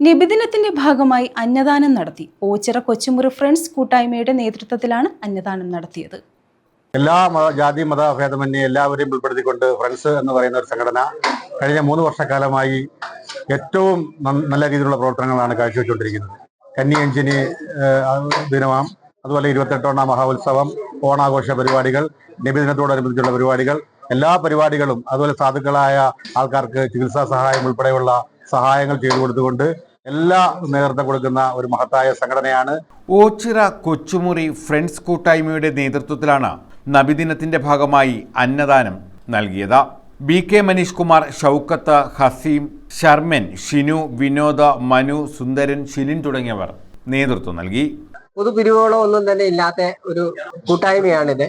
നിബിദിനത്തിന്റെ ഭാഗമായി അന്നദാനം നടത്തി. ഓച്ചിറ കൊച്ചുമുറി ഫ്രണ്ട്സ് കൂട്ടായ്മയുടെ നേതൃത്വത്തിലാണ് അന്നദാനം നടത്തിയത്. എല്ലാ മത ജാതി മത ഭേദമന്യേ എല്ലാവരെയും ഉൾപ്പെടുത്തിക്കൊണ്ട് ഫ്രണ്ട്സ് എന്ന് പറയുന്ന ഒരു സംഘടന കഴിഞ്ഞ മൂന്ന് വർഷക്കാലമായി ഏറ്റവും നല്ല രീതിയിലുള്ള പ്രവർത്തനങ്ങളാണ് കാഴ്ചവെച്ചുകൊണ്ടിരിക്കുന്നത്. കന്നി അഞ്ചിനി ദിനമാം. അതുപോലെ ഇരുപത്തെട്ടോണാം മഹോത്സവം ഓണാഘോഷ പരിപാടികൾ നിബിദിനത്തോടനുബന്ധിച്ചുള്ള പരിപാടികൾ എല്ലാ പരിപാടികളും അതുപോലെ സാധുക്കളായ ആൾക്കാർക്ക് ചികിത്സാ സഹായം ഉൾപ്പെടെയുള്ള സഹായങ്ങൾ ചെയ്തു കൊടുത്തുകൊണ്ട് എല്ലാ നേതൃത്വം കൊടുക്കുന്ന ഒരു മഹത്തായ സംഘടനയാണ്. ഓച്ചിറ കൊച്ചുമുറി ഫ്രണ്ട്സ് കൂട്ടായ്മയുടെ നേതൃത്വത്തിലാണ് നബിദിനത്തിന്റെ ഭാഗമായി അന്നദാനം നൽകിയത്. ബി കെ മനീഷ് കുമാർ ഷൗക്കത്ത് ഹസീം ശർമൻ ഷിനു വിനോദ മനു സുന്ദരൻ ഷിലിൻ തുടങ്ങിയവർ നേതൃത്വം നൽകി. പൊതുപിരിവുകളോ ഒന്നും തന്നെ ഇല്ലാത്ത ഒരു കൂട്ടായ്മയാണിത്.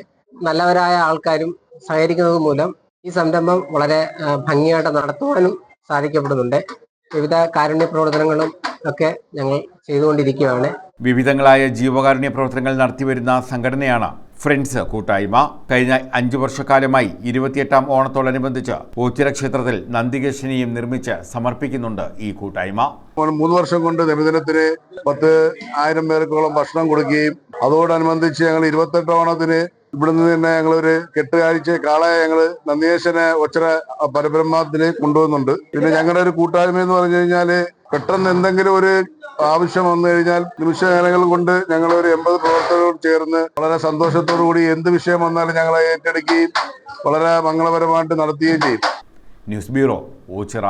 നല്ലവരായ ആൾക്കാരും സഹകരിക്കുന്നത് മൂലം ഈ സംരംഭം വളരെ ഭംഗിയായിട്ട് നടത്തുവാനും സാധിക്കപ്പെടുന്നുണ്ട്. വിവിധ കാരുണ്യ പ്രവർത്തനങ്ങളും ഒക്കെ ഞങ്ങൾ ചെയ്തുകൊണ്ടിരിക്കുകയാണ്. വിവിധങ്ങളായ ജീവകാരുണ്യ പ്രവർത്തനങ്ങൾ നടത്തിവരുന്ന സംഘടനയാണ് ഫ്രണ്ട്സ് കൂട്ടായ്മ. കഴിഞ്ഞ അഞ്ചു വർഷക്കാലമായി ഇരുപത്തിയെട്ടാം ഓണത്തോടനുബന്ധിച്ച് ഓച്ചിറ ക്ഷേത്രത്തിൽ നന്ദികേശനെയും നിർമ്മിച്ച് സമർപ്പിക്കുന്നുണ്ട് ഈ കൂട്ടായ്മ. മൂന്ന് വർഷം കൊണ്ട് നബിദിനത്തിന് പത്ത് ആയിരം പേർക്കോളം ഭക്ഷണം കൊടുക്കുകയും അതോടനുബന്ധിച്ച് ഞങ്ങൾ ഇരുപത്തെട്ട് ഓണത്തിന് ഇവിടുന്ന് തന്നെ ഞങ്ങൾ ഒരു കെട്ടുകാഴ്ച കാളയെ ഞങ്ങൾ നന്ദിയേശനെ ഒച്ചര പരബ്രഹ്മത്തിന് കൊണ്ടുവന്നുണ്ട്. പിന്നെ ഞങ്ങളുടെ ഒരു കൂട്ടായ്മ എന്ന് പറഞ്ഞു കഴിഞ്ഞാൽ പെട്ടെന്ന് എന്തെങ്കിലും ഒരു ആവശ്യം വന്നു കഴിഞ്ഞാൽ നിമിഷ നേരങ്ങൾ കൊണ്ട് ഞങ്ങൾ ഒരു എൺപത് പ്രവർത്തകരോട് ചേർന്ന് വളരെ സന്തോഷത്തോടു കൂടി എന്ത് വിഷയം വന്നാലും ഞങ്ങളെ ഏറ്റെടുക്കുകയും വളരെ മംഗളപരമായിട്ട് നടത്തുകയും ചെയ്യും. News bureau Ochira.